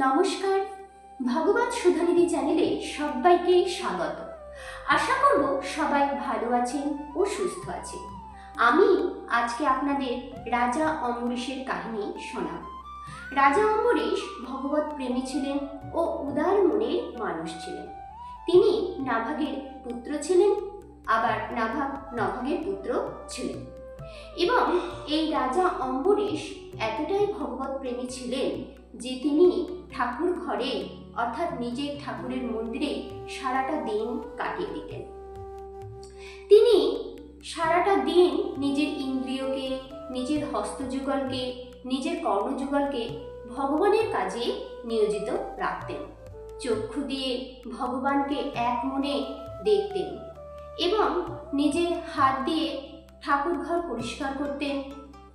নমস্কার। ভগবান সুধানিধি চ্যানেলে সবাইকে স্বাগত। আশা করব সবাই ভালো আছেন ও সুস্থ আছেন। আমি আজকে আপনাদের রাজা অম্বরীশের কাহিনী শোনাব। রাজা অম্বরীশ ভগবত প্রেমী ছিলেন ও উদার মনের মানুষ ছিলেন। তিনি নাভাগের পুত্র ছিলেন, আবার নাভাগ নভাগের পুত্র ছিলেন। এবং এই রাজা অম্বরীশ এতটাই ভগবত প্রেমী ছিলেন যে তিনি ঠাকুর ঘরে, অর্থাৎ নিজের ঠাকুরের মন্দিরে সারাটা দিন কাটিয়ে দিতেন। তিনি সারাটা দিন নিজের ইন্দ্রিয়কে, নিজের হস্তযুগলকে, নিজের কর্ণযুগলকে ভগবানের কাজে নিয়োজিত রাখতেন। চক্ষু দিয়ে ভগবানকে এক মনে দেখতেন এবং নিজের হাত দিয়ে ঠাকুর ঘর পরিষ্কার করতেন।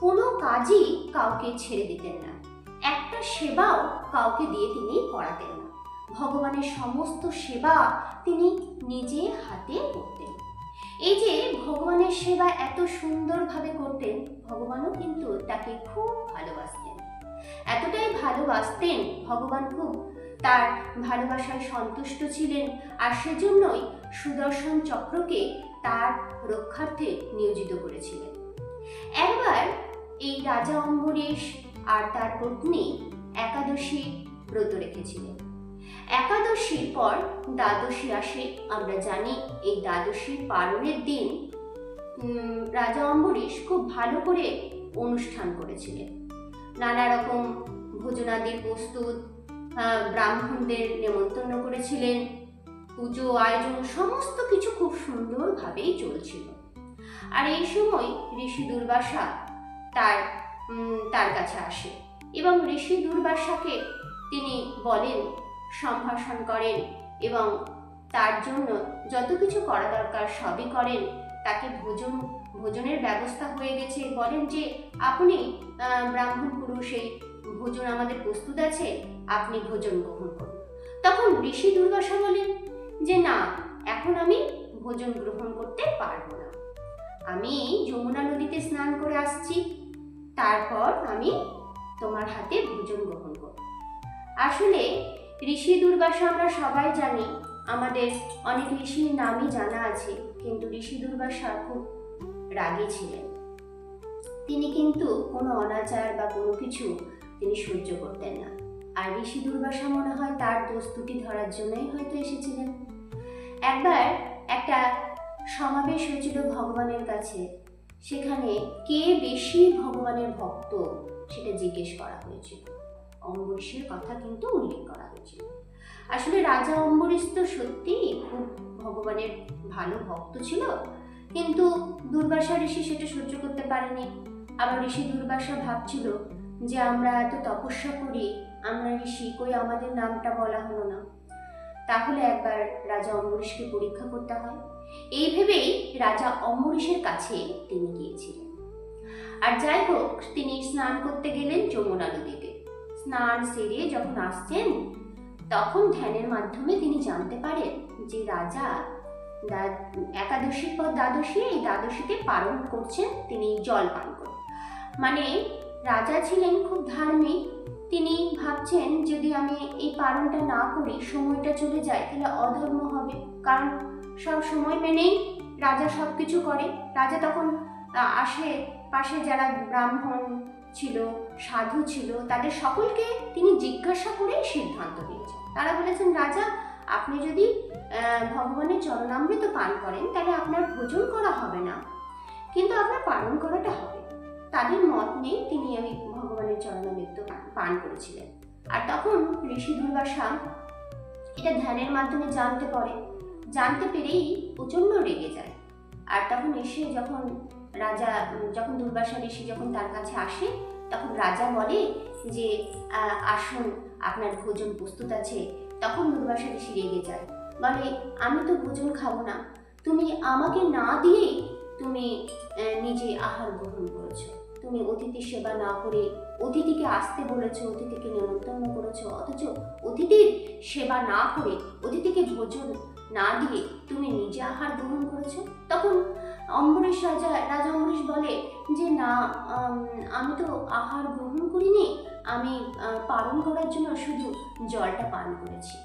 কোনো কাজই কাউকে ছেড়ে দিতেন না। একটা সেবাও কাউকে দিয়ে তিনি করাতেন না। ভগবানের সমস্ত সেবা তিনি নিজে হাতে করতেন। এই যে ভগবানের সেবা এত সুন্দরভাবে করতেন, ভগবানও কিন্তু তাকে খুব ভালোবাসতেন। এতটাই ভালোবাসতেন ভগবান খুব। তার ভালোবাসায় সন্তুষ্ট ছিলেন আর সেজন্যই সুদর্শন চক্রকে তার রক্ষার্থে নিয়োজিত করেছিলেন। একবার এই রাজা অম্বরীশ আর তার পত্নী একাদশী ব্রত রেখেছিলেন। একাদশীর পর দ্বাদশী আসে। আমরা জানি এই দ্বাদশী পালনের দিন রাজা অম্বরীশ খুব ভালো করে অনুষ্ঠান করেছিলেন। নানা রকম ভোজনাদির প্রস্তুত ব্রাহ্মণদের নেমন্তন্ন করেছিলেন। পুজো, আয়োজন, সমস্ত কিছু খুব সুন্দরভাবেই চলছিল। আর এই সময় ঋষি দুর্বাসা তার তার কাছে আসে এবং ঋষি দুর্বাসাকে তিনি বলেন, সম্ভাষণ করেন এবং তার জন্য যত কিছু করা দরকার সবই করেন। তাকে ভোজন, ভোজনের ব্যবস্থা হয়ে গেছে। বলেন যে, আপনি ব্রাহ্মণ পুরুষ, এই ভোজন আমাদের প্রস্তুত আছে, আপনি ভোজন গ্রহণ করুন। তখন ঋষি দুর্বাসা বলেন যে না, এখন আমি ভোজন গ্রহণ করতে পারব না। আমি যমুনা নদীতে স্নান করে আসছি, তারপর আমি তোমার হাতে ভোজন গ্রহণ করব। আসলে ঋষি দুর্বাসা আমরা সবাই জানি, আমাদের অনেক ঋষির নামই জানা আছে, কিন্তু ঋষি দুর্বাসা খুব রাগী ছিলেন। তিনি কিন্তু কোনো অনাচার বা কোনো কিছু তিনি সহ্য করতেন না। আর ঋষি দুর্বাসা মনে হয় তার দোষ ত্রুটি ধরার জন্যই হয়তো এসেছিলেন। একবার একটা সমাবেশ হয়েছিল ভগবানের কাছে। সেখানে কে বেশি ভগবানের ভক্ত সেটা জিজ্ঞেস করা হয়েছিল। অম্বরীশের কথা কিন্তু উল্লেখ করা হয়েছিল। আসলে রাজা অম্বরীশ তো সত্যিই খুব ভগবানের ভালো ভক্ত ছিল, কিন্তু দুর্বাসা ঋষি সেটা সহ্য করতে পারেনি। আবার ঋষি দুর্বাসা ভাবছিল যে আমরা এত তপস্যা করি আমরা ঋষি কই আমাদের নামটা বলা হলো না। তাহলে একবার রাজা অম্বরীশকে পরীক্ষা করতে হয়। এই ভেবেই রাজা অম্বরীশের কাছে তিনি গিয়েছিলেন। আর যাই হোক, তিনি স্নান করতে গেলেন যমুনা নদীতে। স্নান সেরে যখন আসছেন, তখন ধ্যানের মাধ্যমে তিনি জানতে পারেন যে রাজা একাদশীর পর দ্বাদশী, এই দ্বাদশীতে পালন করছেন তিনি জল পান করেন মানে রাজা ছিলেন খুব ধার্মিক। তিনি ভাবছেন যদি আমি এই পালনটা না করি, সময়টা চলে যায়, তাহলে অধর্ম হবে। কারণ সব সময় মেনেই রাজা সব কিছু করে। রাজা তখন আসে, পাশে যারা ব্রাহ্মণ ছিল, সাধু ছিল, তাদের সকলকে তিনি জিজ্ঞাসা করে সিদ্ধান্ত নিয়েছেন। তারা বলেছেন, রাজা, আপনি যদি ভগবানের চরণামৃত পান করেন, তাহলে আপনার ভোজন করা হবে না। কিন্তু আপনার পালন করাটা হবে। তাদের মত নেই তিনি ওই ভগবানের চরণামৃত পান করেছিলেন। আর তখন ঋষি দুর্বাসা এটা ধ্যানের মাধ্যমে জানতে পারে। জানতে পেরেই প্রচণ্ড রেগে যায়। আর তখন এসে যখন রাজা, যখন দুর্বাসা ঋষি যখন তার কাছে আসে, তখন রাজা বলে যে আসুন, আপনার ভোজন প্রস্তুত আছে। তখন দুর্বাসা ঋষি রেগে যায়। বলে, আমি তো ভোজন খাব না। তুমি আমাকে না দিয়েই তুমি নিজে আহার গ্রহণ করেছ তুমি অতিথি সেবা না করে অতিথিকে আসতে বলেছ, অতিথিকে নেমন্তন্ন করেছ, অথচ অতিথির সেবা না করে, অতিথিকে ভোজন না দিয়ে তুমি নিজে আহার গ্রহণ করেছ? তখন অম্বরীশ রাজা রাজা অম্বরীশ বলে যে, না আমি তো আহার গ্রহণ করিনি, আমি পালন করার জন্য শুধু জলটা পান করেছি।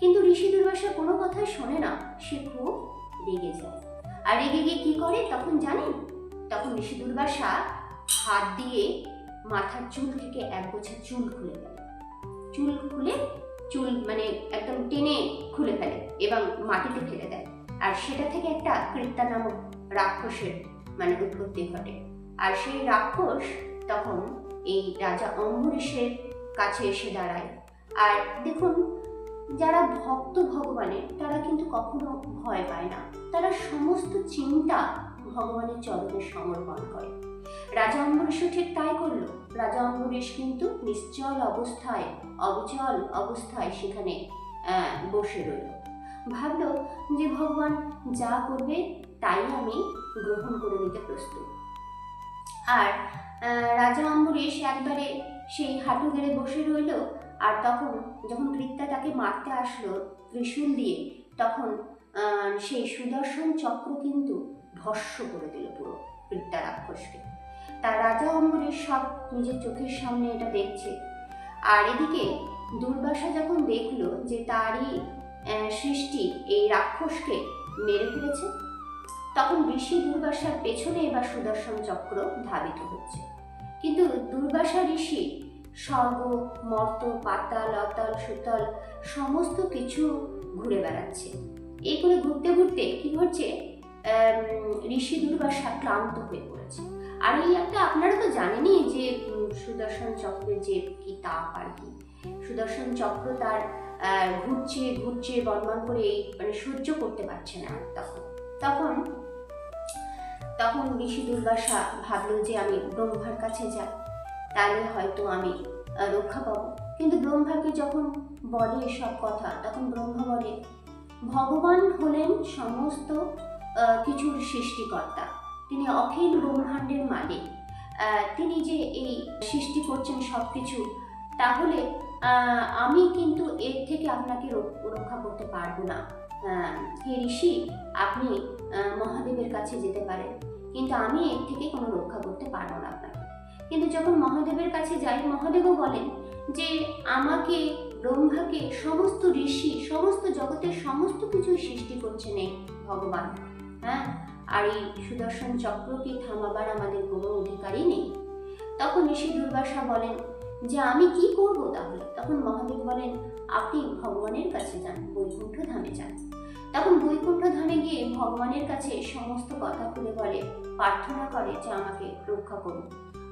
কিন্তু ঋষি দুর্বাসা কোনো কথাই শোনে না, সে খুব রেগে যায়। আর রেগে গিয়ে কি করে? তখন জানেন? তখন ঋষি দুর্বাসা হাত দিয়ে মাথার চুল থেকে এক গোছা চুল খুলে ফেলে। চুল খুলে চুল মানে একদম টেনে খুলে ফেলে এবং মাটিতে ফেলে দেয়। আর সেটা থেকে একটা কৃত্তা নামক রাক্ষসের মানে উৎপত্তি ঘটে। আর সেই রাক্ষস তখন এই রাজা অম্বরীশের কাছে এসে দাঁড়ায়। আর দেখুন, যারা ভক্ত ভগবানের, তারা কিন্তু কখনো ভয় পায় না। তারা সমস্ত চিন্তা ভগবানের চরণে সমর্পণ করে। রাজা অম্বরীশও ঠিক তাই করল। রাজা অম্বরীশ কিন্তু নিশ্চল অবস্থায়, অবিচল অবস্থায় সেখানে বসে রইল। ভাবলো যে ভগবান যা করবে তাই আমি গ্রহণ করে নিতে প্রস্তুত। আর রাজা অম্বরীশ একবারে সেই হাঁটু গেড়ে বসে রইল আর তখন যখন কৃত্যা তাকে মারতে আসলো ত্রিশূল দিয়ে, তখন সেই সুদর্শন চক্র কিন্তু ভস্য করে দিল পুরো কৃত্যা রাক্ষসকে। তার রাজা অম্বরীশ সব নিজের চোখের সামনে এটা দেখছে। আর এদিকে দুর্বাসা যখন দেখল যে তারই সৃষ্টি এই রাক্ষসকে মেরে ফেলেছে, তখন ঋষি দুর্বাসার পেছনে এবার সুদর্শন চক্র ধাবিত হচ্ছে। কিন্তু দুর্বাসা ঋষি স্বর্গ, মর্ত, পাতাল, অতল, সুতল সমস্ত কিছু ঘুরে বেড়াচ্ছে। এই করে ঘুরতে ঘুরতে কি হচ্ছে ঋষি দুর্বাসা ক্লান্ত হয়ে পড়েছে। আর এই একটা আপনারা তো জানেনই যে সুদর্শন চক্রের যে কি তাপ আর কি, সুদর্শন চক্র তার ঘুরছে ঘুরছে, বনবন করে মানে সহ্য করতে পারছে না তখন। তখন তখন ঋষি দুর্বাসা ভাবলো যে আমি ব্রহ্মার কাছে যাই, তাহলে হয়তো আমি রক্ষা পাবো। কিন্তু ব্রহ্মাকে যখন বলে এসব কথা, তখন ব্রহ্মা বলে, ভগবান হলেন সমস্ত কিছুর সৃষ্টিকর্তা। তিনি অখিল ব্রহ্মাণ্ডের মালিক। তিনি যে এই সৃষ্টি করছেন সব কিছু তাহলে আমি কিন্তু এর থেকে আপনাকে রক্ষা করতে পারব না। হে ঋষি, আপনি মহাদেবের কাছে যেতে পারেন, কিন্তু আমি এর থেকে কোনো রক্ষা করতে পারব না আপনাকে। কিন্তু যখন মহাদেবের কাছে যাই, মহাদেবও বলেন যে, আমাকে, ব্রহ্মাকে সমস্ত ঋষি, সমস্ত জগতের সমস্ত কিছুই সৃষ্টি করছেন এই ভগবান। হ্যাঁ আর এই সুদর্শন চক্রকে থামাবার আমাদের কোনো অধিকারই নেই। তখন ঋষি দুর্বাসা বলেন, যে আমি কি করব তাহলে? তখন মহাদেব বলেন, আপনি ভগবানের কাছে যান, বৈকুণ্ঠ ধামে যান। তখন বৈকুণ্ঠ ধামে গিয়ে ভগবানের কাছে সমস্ত কথা খুলে বলে, প্রার্থনা করে যে আমাকে রক্ষা করুন।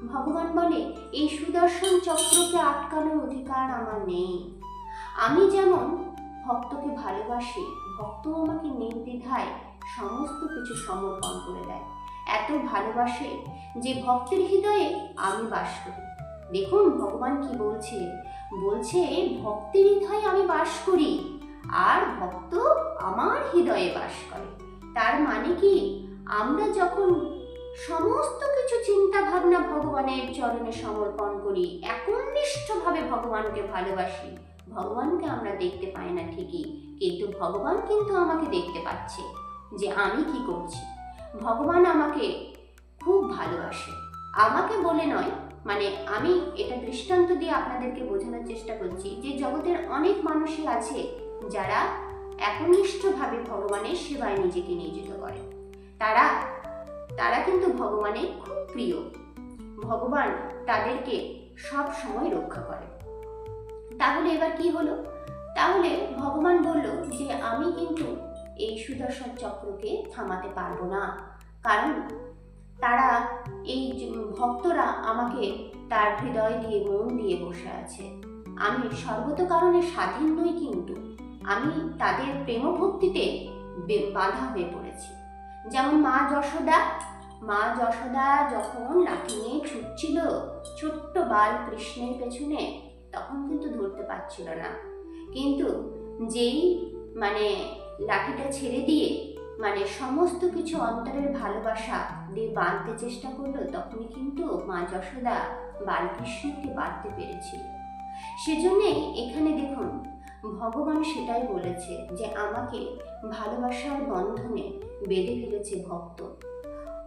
ভগবান বলে, এই সুদর্শন চক্রকে আটকানোর অধিকার আমার নেই। আমি যেমন ভক্তকে ভালোবাসি ভক্ত আমাকে নির্দ্বিধায় সমস্ত কিছু সমর্পণ করে দেয়। এত ভালোবাসে যে ভক্তের হৃদয়ে আমি বাস করি। দেখুন ভগবান কি বলছে? বলছে, ভক্তের হৃদয়ে আমি বাস করি, আর ভক্ত আমার হৃদয়ে বাস করে। তার মানে কি? আমরা যখন সমস্ত কিছু চিন্তা ভাবনা ভগবানের চরণে সমর্পণ করি, একনিষ্ঠভাবে ভগবানকে ভালোবাসি। ভগবানকে আমরা দেখতে পাই না ঠিকই, কিন্তু ভগবান কিন্তু আমাকে দেখতে পাচ্ছে। যে আমি কি করছি? ভগবান আমাকে খুব ভালোবাসে। আমাকে বলে নয় মানে আমি এটা দৃষ্টান্ত দিয়ে আপনাদেরকে বোঝানোর চেষ্টা করছি যে জগতের অনেক মানুষই আছে যারা একনিষ্ঠভাবে ভগবানের সেবায় নিজেকে নিয়োজিত করে। তারা তারা কিন্তু ভগবানের খুব প্রিয়। ভগবান তাদেরকে সব সময় রক্ষা করে। তাহলে এবার কি হলো? তাহলে ভগবান বলল যে আমি কিন্তু এই সুদর্শন চক্রকে থামাতে পারব না। কারণ তারা এই ভক্তরা আমাকে তার হৃদয় দিয়ে মন দিয়ে বসে আছে। আমি সর্বত কারণে স্বাধীন নই কিন্তু, আমি তাদের প্রেম ভক্তিতে বে- বাধা হয়ে পড়েছি। যেমন মা যশোদা মা যশোদা যখন লাঠি নিয়ে ছুটছিল ছোট্ট বাল কৃষ্ণের পেছনে, তখন কিন্তু ধরতে পারছিল না। কিন্তু যেই মানে লাঠিটা ছেড়ে দিয়ে মানে সমস্ত কিছু অন্তরের ভালোবাসা দিয়ে বাঁধতে চেষ্টা করল, তখনই কিন্তু মা যশোদা বালকৃষ্ণকে বাঁধতে পেরেছিল। সেজন্যেই এখানে দেখুন, ভগবান সেটাই বলেছে যে আমাকে ভালোবাসার বন্ধনে বেঁধে ফেলেছে ভক্ত।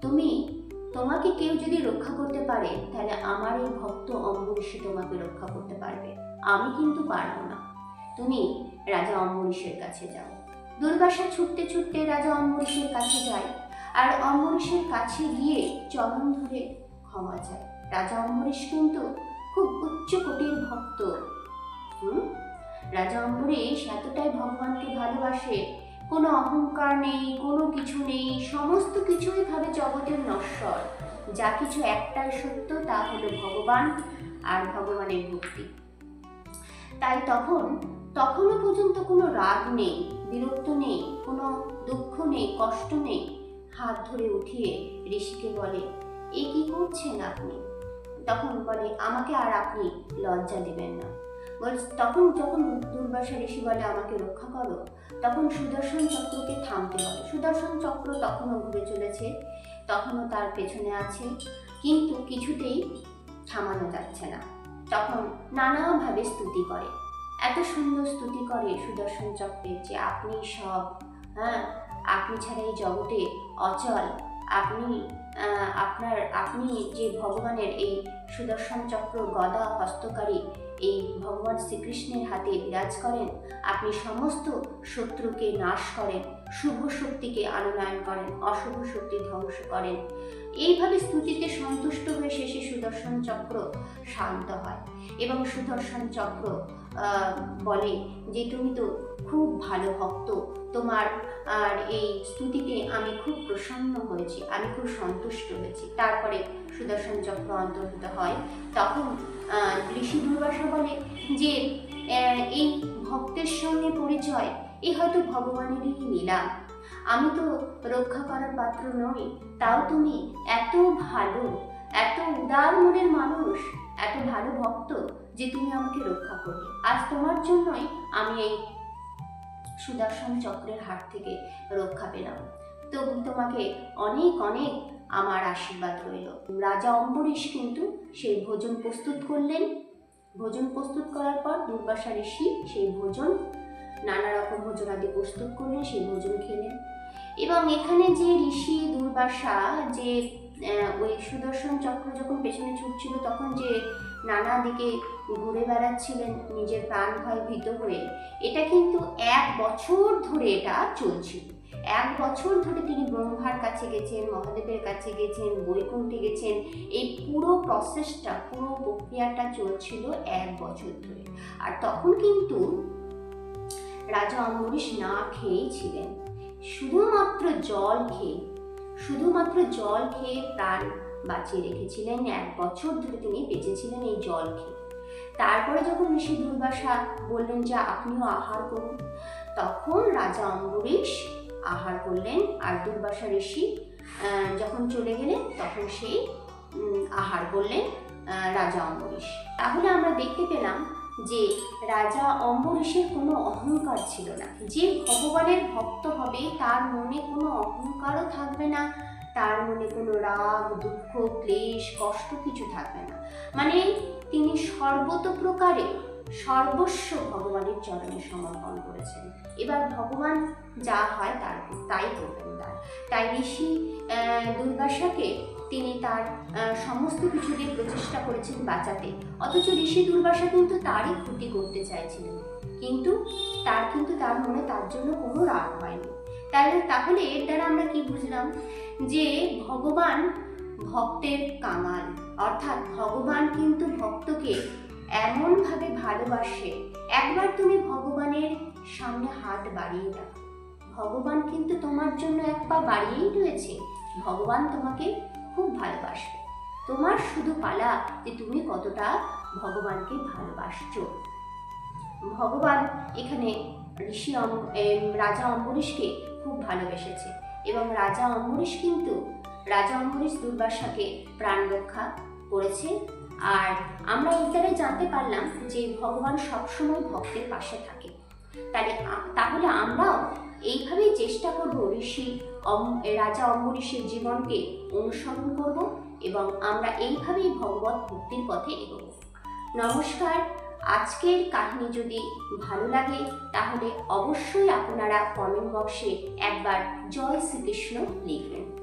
তুমি, তোমাকে কেউ যদি রক্ষা করতে পারে, তাহলে আমার এই ভক্ত অম্বরীষে তোমাকে রক্ষা করতে পারবে। আমি কিন্তু পারব না। তুমি রাজা অম্বরীশের কাছে যাও। দুর্বাসা ছুটতে ছুটতে রাজা অম্বরীশের কাছে যায়। আর অম্বরীশের কাছে গিয়ে চরণ ধরে ক্ষমা চায়। রাজা অম্বরীশ কিন্তু খুব উচ্চ কোটির ভক্ত। হুম? রাজা অম্বরীশ এতটাই ভগবানকে ভালোবাসে, কোনো অহংকার নেই, কোনো কিছু নেই, সমস্ত কিছুই ভাবে জগতের নশ্বর। যা কিছু একটাই সত্য, তা হলো ভগবান আর ভগবানের ভক্তি। তাই তখন তখনও পর্যন্ত কোনো রাগ নেই, বিরক্ত নেই, কোনো দুঃখ নেই, কষ্ট নেই। হাত ধরে উঠিয়ে ঋষিকে বলে, এ কি করছেন আপনি? তখন বলে, আমাকে আর আপনি লজ্জা দেবেন না। বল, তখন যখন দুর্বাসা ঋষি বলে, আমাকে রক্ষা করো, তখন সুদর্শন চক্রকে থামতে বলে। সুদর্শন চক্র তখনও ঘুরে চলেছে, তখনও তার পেছনে আছে, কিন্তু কিছুতেই থামানো যাচ্ছে না। তখন নানাভাবে স্তুতি করে। এত সুন্দর স্তুতি করে সুদর্শন চক্রে যে আপনি সব হ্যাঁ? আপনি ছাড়া এই জগতে অচল, আপনি আপনার, আপনি যে ভগবানের এই সুদর্শন চক্র গদা হস্তকারী, এই ভগবান শ্রীকৃষ্ণের হাতে বিরাজ করেন, আপনি সমস্ত শত্রুকে নাশ করেন, শুভ শক্তিকে আনয়ন করেন, অশুভ শক্তি ধ্বংস করেন। এইভাবে স্তুতিতে সন্তুষ্ট হয়ে শেষে সুদর্শন চক্র শান্ত হয় এবং সুদর্শন চক্র বলে যে, তুমি তো খুব ভালো ভক্ত। তোমার আর এই স্তুতিতে আমি খুব প্রসন্ন হয়েছি, আমি খুব সন্তুষ্ট হয়েছি। তারপরে সুদর্শন চক্র অন্তর্ভুত হয়। তখন ঋষি দুর্বাসা বলে যে এই ভক্তের সঙ্গে পরিচয়, এ হয়তো ভগবানেরই লীলা। আমি তো রক্ষা করার পাত্র নই, তাও তুমি এত ভালো, এত উদার মনের মানুষ, এত ভালো ভক্ত যে তুমি আমাকে রক্ষা করবে। আজ তোমার জন্যই আমি এই সুদর্শন চক্রের হাত থেকে রক্ষা পেলাম। তো তোমাকে অনেক অনেক আমার আশীর্বাদ রইল। রাজা অম্বরীশ কিন্তু সেই ভোজন প্রস্তুত করলেন। ভোজন প্রস্তুত করার পর দুর্বাসা ঋষি সেই ভোজন, নানা রকম ভোজন আদি প্রস্তুত করলেন, সেই ভোজন খেলেন। এবং এখানে যে ঋষি, দুর্বাসা যে ওই সুদর্শন চক্র যখন পেছনে ছুটছিল, তখন যে নানা দিকে ঘুরে বেড়াচ্ছিলেন নিজের প্রাণ ভয় ভীত হয়ে। এটা কিন্তু এক বছর ধরে এটা চলছিল এক বছর ধরে তিনি ব্রহ্মার কাছে গেছেন, মহাদেবের কাছে গেছেন, বৈকুণ্ঠে গেছেন। এই পুরো প্রসেসটা পুরো প্রক্রিয়াটা চলছিল এক বছর ধরে। আর তখন কিন্তু রাজা অম্বরীশ না খেয়েই ছিলেন। শুধুমাত্র জল খেয়ে, শুধুমাত্র জল খেয়ে প্রাণ বাঁচিয়ে রেখেছিলেন, এক বছর ধরে তিনি বেঁচেছিলেন এই জল খেয়ে তারপরে যখন ঋষি দুর্বাসা বললেন যে আপনিও আহার করুন, তখন রাজা অম্বরীশ আহার করলেন। আর দুর্বাসা ঋষি যখন চলে গেলেন, তখন সেই আহার করলেন রাজা অম্বরীশ। তাহলে আমরা দেখতে পেলাম যে রাজা অম্বরীশের কোনো অহংকার ছিল না। যে ভগবানের ভক্ত হবে, তার মনে কোনো অহংকারও থাকবে না তার মনে কোনো রাগ, দুঃখ, ক্লেশ, কষ্ট কিছু থাকবে না। মানে তিনি সর্বত প্রকারে সর্বস্ব ভগবানের চরণে সমর্পণ করেছেন। এবার ভগবান যা হয় তার, তাই করবেন তার। তাই ঋষি দুর্বাসাকে তিনি তার সমস্ত কিছু দিয়ে প্রচেষ্টা করেছেন বাঁচাতে। অথচ ঋষি দুর্বাসা কিন্তু তারই ক্ষতি করতে চাইছিলেন। কিন্তু তার কিন্তু তার মনে তার জন্য কোনো রাগ হয়নি। তাহলে তাহলে এর দ্বারা আমরা কি বুঝলাম? যে ভগবান ভক্তের কামাল অর্থাৎ ভগবান কিন্তু ভক্তকে এমনভাবে ভালোবাসে, একবার তুমি ভগবানের সামনে হাত বাড়িয়ে দেখো ভগবান কিন্তু তোমার জন্য এক পা বাড়িয়েই রয়েছে। ভগবান তোমাকে খুব ভালোবাসবে। তোমার শুধু পালা যে তুমি কতটা ভগবানকে ভালোবাসছো। ভগবান এখানে ঋষি রাজা অম্বরীশকে খুব ভালোবেসেছে। এবং রাজা অম্বরীশ কিন্তু, রাজা অম্বরীশ দুর্বাসাকে প্রাণ রক্ষা করেছে। আর আমরা এই জানতে পারলাম যে ভগবান সবসময় ভক্তের পাশে থাকে। তাহলে তাহলে আমরাও এইভাবেই চেষ্টা করব ঋষি রাজা অম্বরীশের জীবনকে অনুসরণ করব এবং আমরা এইভাবেই ভগবত ভক্তির পথে এগোব। নমস্কার আজকের কাহিনি যদি ভালো লাগে তাহলে অবশ্যই আপনারা কমেন্ট বক্সে একবার জয় শ্রীকৃষ্ণ লিখবেন।